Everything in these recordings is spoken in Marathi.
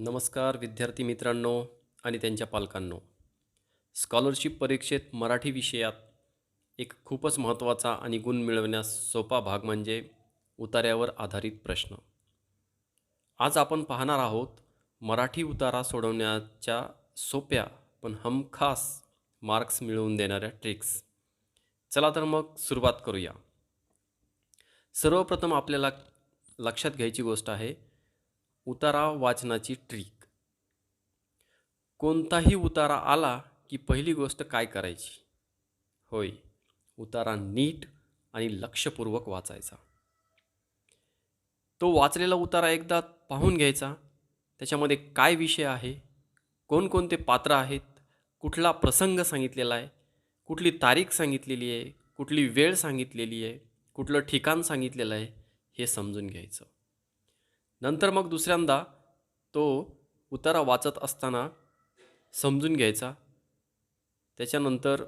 नमस्कार विद्यार्थी मित्रांनो आणि त्यांच्या पालकांनो. स्कॉलरशिप परीक्षेत मराठी विषयात एक खूपच महत्त्वाचा आणि गुण मिळवण्यास सोपा भाग म्हणजे उतार्यावर आधारित प्रश्न. आज आपण पाहणार आहोत मराठी उतारा सोडवण्याच्या सोप्या पण हमखास मार्क्स मिळवून देणाऱ्या ट्रिक्स. चला तर मग सुरुवात करूया. सर्वप्रथम आपल्याला लक्षात घ्यायची गोष्ट आहे उतारा वाचनाची ट्रिक. कोणताही उतारा आला की पहिली गोष्ट काय करायची? होय उतारा नीट आणि लक्षपूर्वक वाचायचा. तो वाचलेला उतारा एकदा पाहून घ्यायचा. त्याच्यामध्ये काय विषय आहे? कोणकोणते पात्र आहेत? कुठला प्रसंग सांगितलेला आहे? कुठली तारीख सांगितलेली आहे? कुठली वेळ सांगितलेली आहे? कुठलं ठिकाण सांगितलेलं आहे? हे समजून घ्यायचं. नंतर मग दुसऱ्यांदा तो उतारा वाचत असताना समजून घ्यायचा. त्याच्यानंतर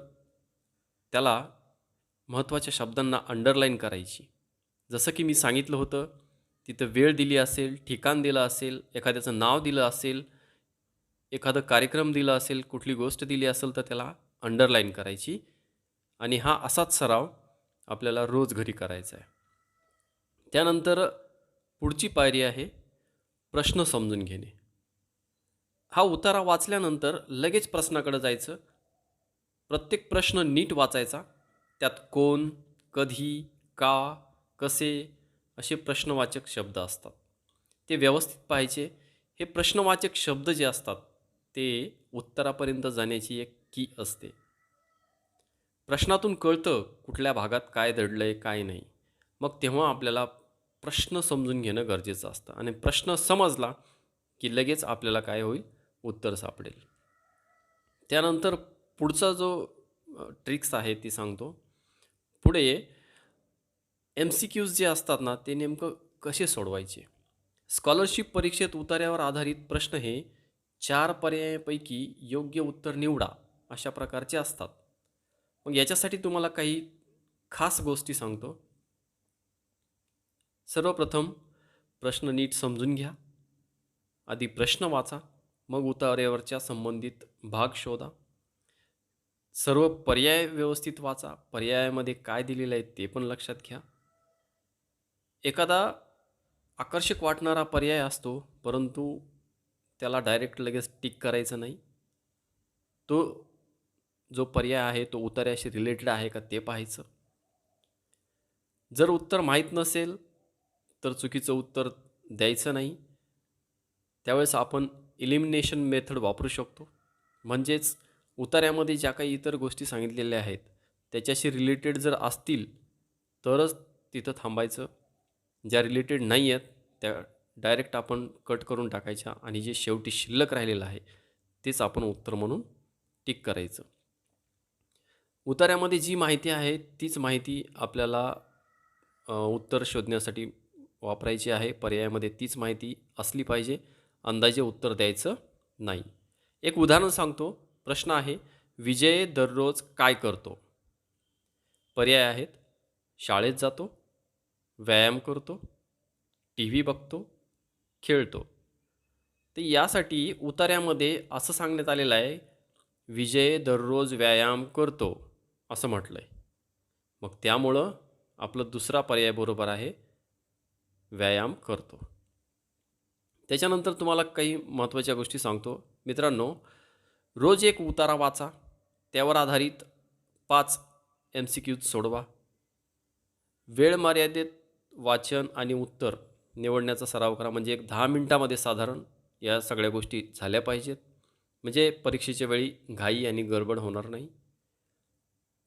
त्याला महत्त्वाच्या शब्दांना अंडरलाईन करायची. जसं की मी सांगितलं होतं तिथं वेळ दिली असेल ठिकाण दिलं असेल एखाद्याचं नाव दिलं असेल एखादं कार्यक्रम दिला असेल कुठली गोष्ट दिली असेल तर त्याला अंडरलाईन करायची. आणि हा असाच सराव आपल्याला रोज घरी करायचा आहे. त्यानंतर पुढची पायरी आहे प्रश्न समजून घेणे. हा उतारा वाचल्यानंतर लगेच प्रश्नाकडे जायचं. प्रत्येक प्रश्न नीट वाचायचा. त्यात कोण कधी का कसे असे प्रश्नवाचक शब्द असतात. ते व्यवस्थित पाहायचे. हे प्रश्नवाचक शब्द जे असतात ते उत्तरापर्यंत जाण्याची एक की असते. प्रश्नातून कळतं कुठल्या भागात काय दडलं आहे काय नाही. मग तेव्हा आपल्याला प्रश्न समजून घेणं गरजेचं असतं. आणि प्रश्न समजला की लगेच आपल्याला काय होईल? उत्तर सापडेल. त्यानंतर पुढचा जो ट्रिक्स आहे ती सांगतो. पुढे एम सी क्यूज जे असतात ना ते नेमकं कसे सोडवायचे? स्कॉलरशिप परीक्षेत उतार्यावर आधारित प्रश्न हे चार पर्यायापैकी योग्य उत्तर निवडा अशा प्रकारचे असतात. मग याच्यासाठी तुम्हाला काही खास गोष्टी सांगतो. सर्वप्रथम प्रश्न नीट समजून घ्या. आधी प्रश्न वाचा मग उतार्यावरच्या संबंधित भाग शोधा. सर्व पर्याय व्यवस्थित वाचा पर्यायामध्ये काय दिलेलं आहे ते पण लक्षात घ्या. एखादा आकर्षक वाटणारा पर्याय असतो परंतु त्याला डायरेक्ट लगेच टिक करायचं नाही. तो जो पर्याय आहे तो उतार्याशी रिलेटेड आहे का ते पाहायचं. जर उत्तर माहीत नसेल तर चुकीचं उत्तर द्यायचं नाही. त्यावेळेस आपण इलिमिनेशन मेथड वापरू शकतो. म्हणजेच उतार्यामध्ये ज्या काही इतर गोष्टी सांगितलेल्या आहेत त्याच्याशी रिलेटेड जर असतील तरच तिथं थांबायचं. ज्या रिलेटेड नाही आहेत त्या डायरेक्ट आपण कट करून टाकायच्या आणि जे शेवटी शिल्लक राहिलेलं आहे तेच आपण उत्तर म्हणून टिक करायचं. उतार्यामध्ये जी माहिती आहे तीच माहिती आपल्याला उत्तर शोधण्यासाठी वापरायची आहे. पर्यायामध्ये तीच माहिती असली पाहिजे. अंदाजे उत्तर द्यायचं नाही. एक उदाहरण सांगतो. प्रश्न आहे विजय दररोज काय करतो? पर्याय आहेत शाळेत जातो व्यायाम करतो टी व्ही बघतो खेळतो. तर यासाठी उतार्यामध्ये असं सांगण्यात आलेलं आहे विजय दररोज व्यायाम करतो असं म्हटलं आहे मग त्यामुळं आपलं दुसरा पर्याय बरोबर आहे व्यायाम करतो. त्याच्यानंतर तुम्हाला काही महत्त्वाच्या गोष्टी सांगतो. मित्रांनो रोज एक उतारा वाचा. त्यावर आधारित पाच एम सी क्यूज सोडवा. वेळ मर्यादेत वाचन आणि उत्तर निवडण्याचा सराव करा. म्हणजे एक दहा मिनटामध्ये साधारण या सगळ्या गोष्टी झाल्या पाहिजेत. म्हणजे परीक्षेच्या वेळी घाई आणि गडबड होणार नाही.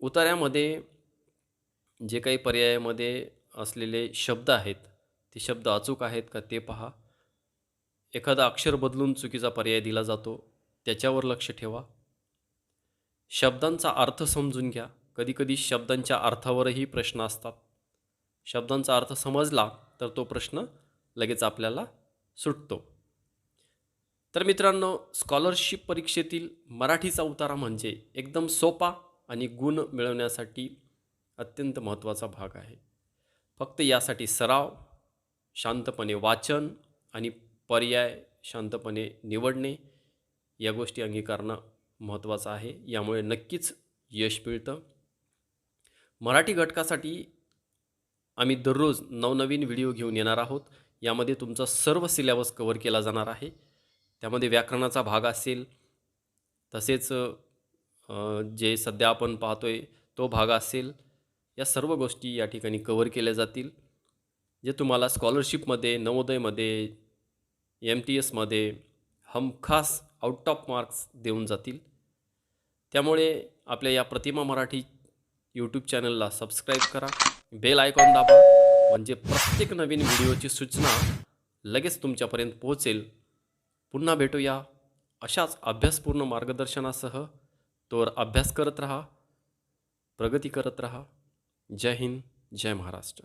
उतार्यामध्ये जे काही पर्यायामध्ये असलेले शब्द आहेत ते शब्द अचूक आहेत का ते पहा. एखादा अक्षर बदलून चुकीचा पर्याय दिला जातो त्याच्यावर लक्ष ठेवा. शब्दांचा अर्थ समजून घ्या. कधीकधी शब्दांच्या अर्थावरही प्रश्न असतात. शब्दांचा अर्थ समजला तर तो प्रश्न लगेच आपल्याला सुटतो. तर मित्रांनो स्कॉलरशिप परीक्षेतील मराठीचा उतारा म्हणजे एकदम सोपा आणि गुण मिळवण्यासाठी अत्यंत महत्त्वाचा भाग आहे. फक्त यासाठी सराव शांतपणे वाचन आणि पर्याय शांतपणे निवडणे या गोष्टी अंगीकारणं महत्त्वाचं आहे. यामुळे नक्कीच यश मिळतं. मराठी घटकासाठी आम्ही दररोज नवनवीन व्हिडिओ घेऊन येणार आहोत. यामध्ये तुमचा सर्व सिलेबस कवर केला जाणार आहे. त्यामध्ये व्याकरणाचा भाग असेल तसेच जे सध्या आपण पाहतो आहे तो भाग असेल या सर्व गोष्टी या ठिकाणी कवर केल्या जातील. जे तुम्हाला स्कॉलरशिपमध्ये नवोदयमध्ये एम टी एसमध्ये हमखास आउट ऑफ मार्क्स देऊन जातील. त्यामुळे आपल्या या प्रतिमा मराठी यूट्यूब चॅनलला सबस्क्राईब करा. बेल आयकॉन दाबा. म्हणजे प्रत्येक नवीन व्हिडिओची सूचना लगेच तुमच्यापर्यंत पोहोचेल. पुन्हा भेटूया अशाच अभ्यासपूर्ण मार्गदर्शनासह. तोवर अभ्यास करत राहा प्रगती करत राहा. जय हिंद जय महाराष्ट्र.